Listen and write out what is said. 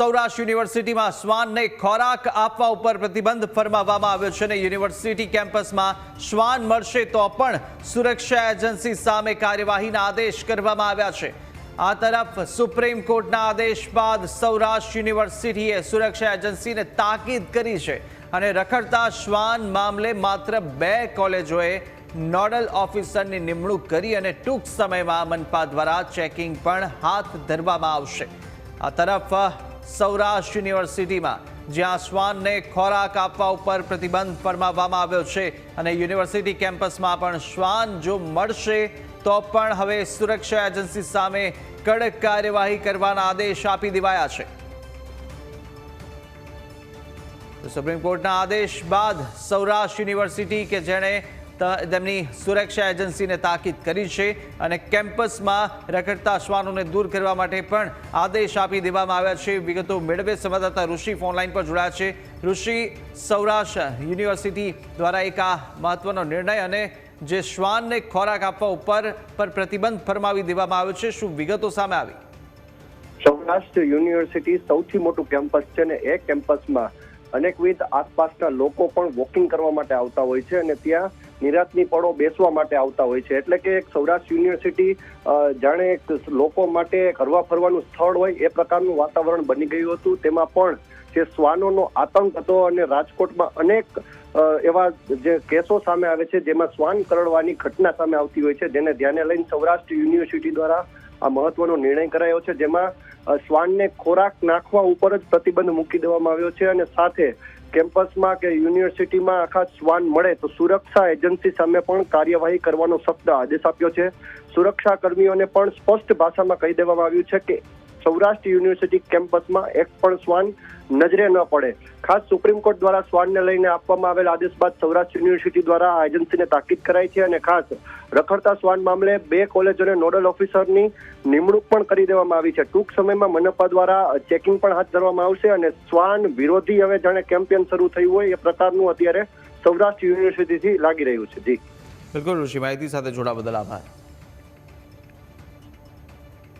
સૌરાષ્ટ્ર યુનિવર્સિટીમાં શ્વાનને ખોરાક આપવા ઉપર પ્રતિબંધ ફરમાવવામાં આવ્યો છે અને યુનિવર્સિટી કેમ્પસમાં શ્વાન મળશે તો પણ સુરક્ષા એજન્સી સામે કાર્યવાહીના આદેશ કરવામાં આવ્યા છે. આ તરફ સુપ્રીમ કોર્ટના આદેશ બાદ સૌરાષ્ટ્ર યુનિવર્સિટીએ સુરક્ષા એજન્સીને તાકીદ કરી છે અને રખડતા શ્વાન મામલે માત્ર બે કોલેજોએ નોડલ ઓફિસરની નિમણૂક કરી અને ટૂંક સમયમાં મનપા દ્વારા ચેકિંગ પણ હાથ ધરવામાં આવશે. આ તરફ સૌરાષ્ટ્ર યુનિવર્સિટીમાં, જ્યાં શ્વાનને ખોરાક આપવા ઉપર પ્રતિબંધ ફરમાવવામાં આવ્યો છે. અને યુનિવર્સિટી કેમ્પસમાં પણ શ્વાન જો મળશે, તો પણ હવે સુરક્ષા એજન્સી સામે કડક કાર્યવાહી કરવાના આદેશ આપી દેવાયા છે. સુપ્રીમ કોર્ટના આદેશ બાદ સૌરાષ્ટ્ર યુનિવર્સિટી, કે જેણે તેમની સુરક્ષા એજન્સીને તાકીદ કરી છે અને કેમ્પસમાં રખડતા શ્વાનોને દૂર કરવા માટે પણ આદેશ આપી દેવામાં આવ્યા છે. વિગતો મેળવે સંવાદદાતા ઋષિ ફોનલાઈન પર જોડાયા છે. ઋષિ, સૌરાષ્ટ્ર યુનિવર્સિટી દ્વારા એક આ મહત્વનો નિર્ણય અને જે શ્વાનને ખોરાક આપવા ઉપર પર પ્રતિબંધ ફરમાવી દેવામાં આવ્યો છે. શું વિગતો સામે આવી? સૌરાષ્ટ્ર યુનિવર્સિટી સૌથી મોટું કેમ્પસ છે ને એ કેમ્પસમાં અનેકવિધ આસપાસના લોકો પણ વોકિંગ કરવા માટે આવતા હોય છે અને ત્યાં નિરાતની પળો બેસવા માટે આવતા હોય છે. એટલે કે એક સૌરાષ્ટ્ર યુનિવર્સિટી જાણે એક લોકો માટે હરવા ફરવાનું સ્થળ હોય એ પ્રકારનું વાતાવરણ બની ગયું હતું. તેમાં પણ જે શ્વાનોનો આતંક હતો અને રાજકોટમાં અનેક એવા જે કેસો સામે આવે છે, જેમાં શ્વાન કરડવાની ઘટના સામે આવતી હોય છે, જેને ધ્યાને લઈને સૌરાષ્ટ્ર યુનિવર્સિટી દ્વારા આ મહત્વનો નિર્ણય કરાયો છે. જેમાં શ્વાનને ખોરાક નાખવા ઉપર જ પ્રતિબંધ મૂકી દેવામાં આવ્યો છે અને સાથે કેમ્પસમાં કે યુનિવર્સિટીમાં આખા શ્વાન મળે તો સુરક્ષા એજન્સી સામે પણ કાર્યવાહી કરવાનો શબ્દ આદેશ આપ્યો છે. સુરક્ષા કર્મીઓને પણ સ્પષ્ટ ભાષામાં કહી દેવામાં આવ્યું છે કે સૌરાષ્ટ્ર યુનિવર્સિટી કેમ્પસમાં એક પણ શ્વાન નજરે ન પડે. ખાસ સુપ્રીમ કોર્ટ દ્વારા શ્વાનને લઈને આપવામાં આવેલ આદેશ બાદ સૌરાષ્ટ્ર યુનિવર્સિટી દ્વારા આ એજન્સીને તાકીદ કરાઈ છે અને ખાસ રખડતા શ્વાન મામલે બે કોલેજોને નોડલ ઓફિસરની નિમણૂક પણ કરી દેવામાં આવી છે. ટૂંક સમયમાં મનપા દ્વારા ચેકિંગ પણ હાથ ધરવામાં આવશે અને શ્વાન વિરોધી હવે જાણે કેમ્પેન શરૂ થયું હોય એ પ્રકારનું અત્યારે સૌરાષ્ટ્ર યુનિવર્સિટીથી લાગી રહ્યું છે. જી. બિલકુલ ઋષિ, માહિતી સાથે જોડા બદલ આભાર.